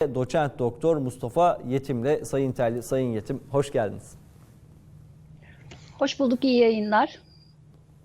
Doçent Doktor Mustafa Yetim'le Sayın Telli, Sayın Yetim hoş geldiniz. Hoş bulduk, iyi yayınlar.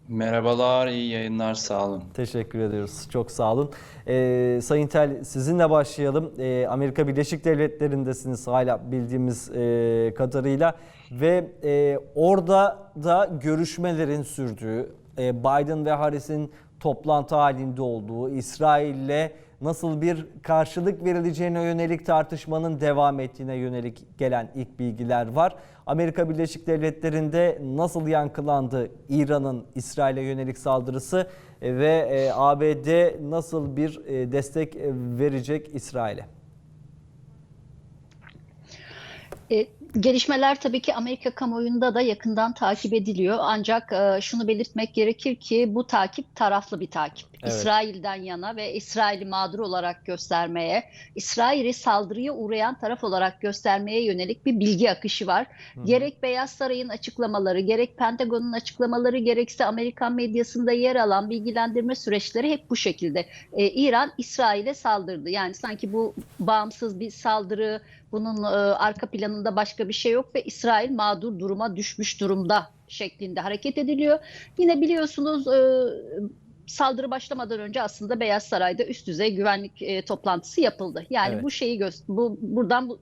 Merhabalar, iyi yayınlar, sağ olun. Teşekkür ediyoruz. Çok sağ olun. Ee, Sayın Tel sizinle başlayalım. Ee, Amerika Birleşik Devletleri'ndesiniz hala bildiğimiz e, kadarıyla ve e, orada da görüşmelerin sürdüğü, e, Biden ve Harris'in toplantı halinde olduğu, İsrail'le nasıl bir karşılık verileceğine yönelik tartışmanın devam ettiğine yönelik gelen ilk bilgiler var. Amerika Birleşik Devletleri'nde nasıl yankılandı İran'ın İsrail'e yönelik saldırısı e, ve e, ABD nasıl bir e, destek verecek İsrail'e? Gelişmeler tabii ki Amerika kamuoyunda da yakından takip ediliyor. Ancak e, şunu belirtmek gerekir ki bu takip taraflı bir takip. Evet. İsrail'den yana ve İsrail'i mağdur olarak göstermeye, İsrail'i saldırıya uğrayan taraf olarak göstermeye yönelik bir bilgi akışı var. Gerek Beyaz Saray'ın açıklamaları, gerek Pentagon'un açıklamaları, gerekse Amerikan medyasında yer alan bilgilendirme süreçleri hep bu şekilde. E, İran İsrail'e saldırdı. Yani sanki bu bağımsız bir saldırı, bunun e, arka planında başka bir şey yok ve İsrail mağdur duruma düşmüş durumda şeklinde hareket ediliyor. Yine biliyorsunuz e, saldırı başlamadan önce aslında Beyaz Saray'da üst düzey güvenlik e, toplantısı yapıldı. Yani Evet. bu şeyi bu buradan bu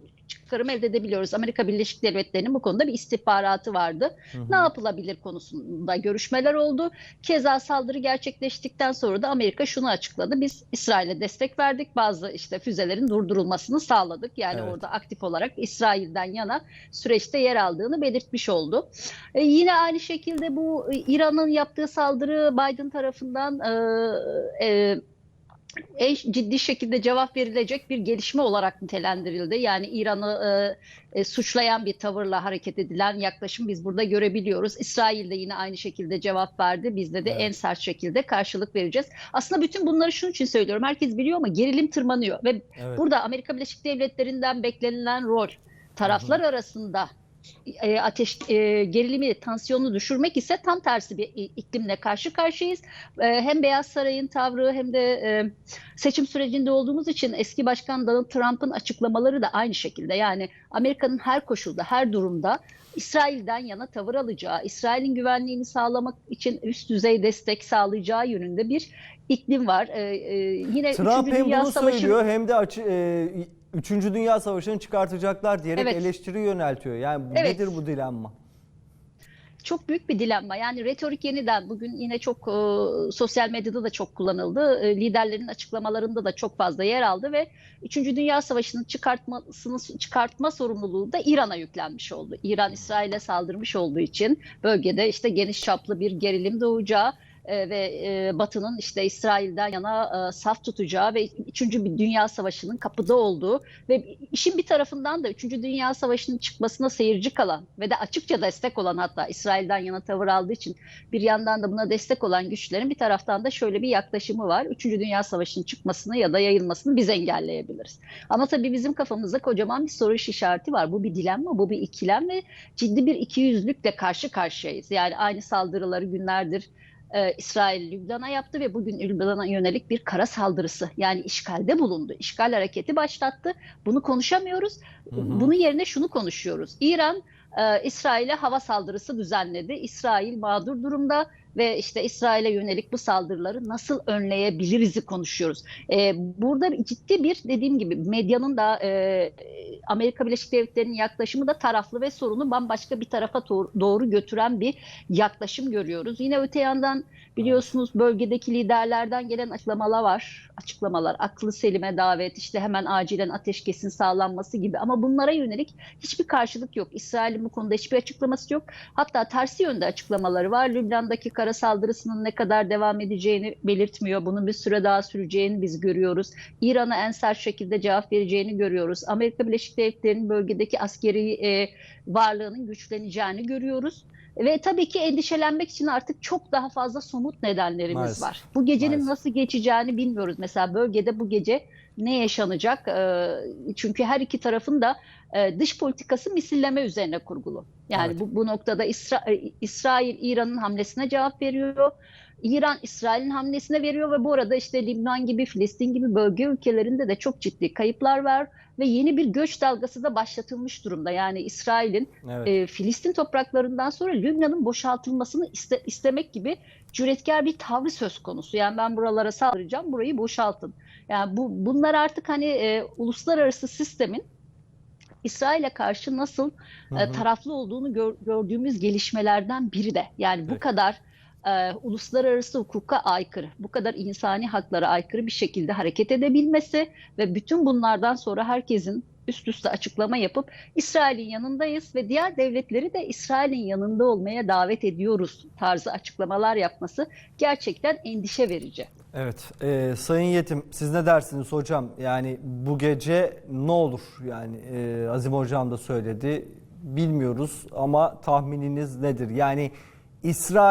çıkarım elde edebiliyoruz. Amerika Birleşik Devletleri'nin bu konuda bir istihbaratı vardı. Ne yapılabilir konusunda görüşmeler oldu. Keza saldırı gerçekleştikten sonra da Amerika şunu açıkladı. Biz İsrail'e destek verdik. Bazı işte füzelerin durdurulmasını sağladık. Yani Evet. orada aktif olarak İsrail'den yana süreçte yer aldığını belirtmiş oldu. E, yine aynı şekilde bu İran'ın yaptığı saldırı Biden tarafından e, e, en ciddi şekilde cevap verilecek bir gelişme olarak nitelendirildi. Yani İran'ı e, e, suçlayan bir tavırla hareket edilen yaklaşım biz burada görebiliyoruz. İsrail de yine aynı şekilde cevap verdi. Bizde de Evet. en sert şekilde karşılık vereceğiz. Aslında bütün bunları şunun için söylüyorum. Herkes biliyor ama gerilim tırmanıyor ve Evet. burada Amerika Birleşik Devletleri'nden beklenilen rol taraflar arasında e, ateş e, gerilimi, tansiyonu düşürmek ise tam tersi bir iklimle karşı karşıyayız. E, hem Beyaz Saray'ın tavrı hem de e, seçim sürecinde olduğumuz için eski başkan Donald Trump'ın açıklamaları da aynı şekilde. Yani Amerika'nın her koşulda, her durumda İsrail'den yana tavır alacağı, İsrail'in güvenliğini sağlamak için üst düzey destek sağlayacağı yönünde bir iklim var. E, e, yine Trump hem bunu Savaşı söylüyor hem de açı, e, Üçüncü Dünya Savaşı'nı çıkartacaklar diyerek Evet. eleştiri yöneltiyor. Yani Evet. nedir bu dilenma? çok büyük bir dilenma. Yani retorik yeniden bugün yine çok e, sosyal medyada da çok kullanıldı. E, liderlerin açıklamalarında da çok fazla yer aldı ve 3. Dünya Savaşı'nın çıkartmasını çıkartma sorumluluğu da İran'a yüklenmiş oldu. İran İsrail'e saldırmış olduğu için bölgede işte geniş çaplı bir gerilim doğacağı e, ve e, Batı'nın işte İsrail'den yana e, saf tutacağı ve 3. bir Dünya Savaşı'nın kapıda olduğu ve işin bir tarafından da 3. Dünya Savaşı'nın çıkmasına seyirci kalan ve de açıkça destek olan hatta İsrail'den yana tavır aldığı için bir yandan da buna destek olan güçlerin bir taraftan da şöyle bir yaklaşımı var. 3. Dünya Savaşı'nın çıkmasını ya da yayılmasını biz engelleyebiliriz. Ama tabii bizim kafamızda kocaman bir soru işareti var. Bu bir dilenme, bu bir ikilem ve ciddi bir ikiyüzlükle karşı karşıyayız. Yani aynı saldırıları günlerdir e, İsrail Lübnan'a yaptı ve bugün Lübnan'a yönelik bir kara saldırısı yani işgalde bulundu. İşgal hareketi başlattı. Bunu konuşamıyoruz. Hı hı. Bunun yerine şunu konuşuyoruz. İran e, İsrail'e hava saldırısı düzenledi. İsrail mağdur durumda ve işte İsrail'e yönelik bu saldırıları nasıl önleyebiliriz'i konuşuyoruz. E, burada ciddi bir dediğim gibi medyanın da e, Amerika Birleşik Devletleri'nin yaklaşımı da taraflı ve sorunu bambaşka bir tarafa doğru götüren bir yaklaşım görüyoruz. Yine öte yandan biliyorsunuz bölgedeki liderlerden gelen açıklamalar var. Açıklamalar, aklı selime davet, işte hemen acilen ateşkesin sağlanması gibi ama bunlara yönelik hiçbir karşılık yok. İsrail'in bu konuda hiçbir açıklaması yok. Hatta tersi yönde açıklamaları var. Lübnan'daki kara saldırısının ne kadar devam edeceğini belirtmiyor. Bunun bir süre daha süreceğini biz görüyoruz. İran'a en sert şekilde cevap vereceğini görüyoruz. Amerika Birleşik Devletleri'nin bölgedeki askeri e, varlığının güçleneceğini görüyoruz. Ve tabii ki endişelenmek için artık çok daha fazla somut nedenlerimiz Maalesef. var. Bu gecenin Maalesef. nasıl geçeceğini bilmiyoruz. Mesela bölgede bu gece ne yaşanacak? Ee, Çünkü her iki tarafın da e, dış politikası misilleme üzerine kurgulu. Yani Evet. bu, bu noktada İsra- İsrail İran'ın hamlesine cevap veriyor. İran İsrail'in hamlesine veriyor ve bu arada işte Lübnan gibi Filistin gibi bölge ülkelerinde de çok ciddi kayıplar var ve yeni bir göç dalgası da başlatılmış durumda. Yani İsrail'in Evet. e, Filistin topraklarından sonra Lübnan'ın boşaltılmasını iste- istemek gibi cüretkar bir tavrı söz konusu. Yani ben buralara saldıracağım, burayı boşaltın. Yani bu bunlar artık hani e, uluslararası sistemin İsrail'e karşı nasıl Hı e, hı. taraflı olduğunu gör- gördüğümüz gelişmelerden biri de. Yani bu Peki. kadar e, uluslararası hukuka aykırı, bu kadar insani haklara aykırı bir şekilde hareket edebilmesi ve bütün bunlardan sonra herkesin üst üste açıklama yapıp İsrail'in yanındayız ve diğer devletleri de İsrail'in yanında olmaya davet ediyoruz tarzı açıklamalar yapması gerçekten endişe verici. Evet, e, Sayın Yetim siz ne dersiniz hocam? Yani bu gece ne olur? Yani e, Azim hocam da söyledi. Bilmiyoruz ama tahmininiz nedir? Yani İsrail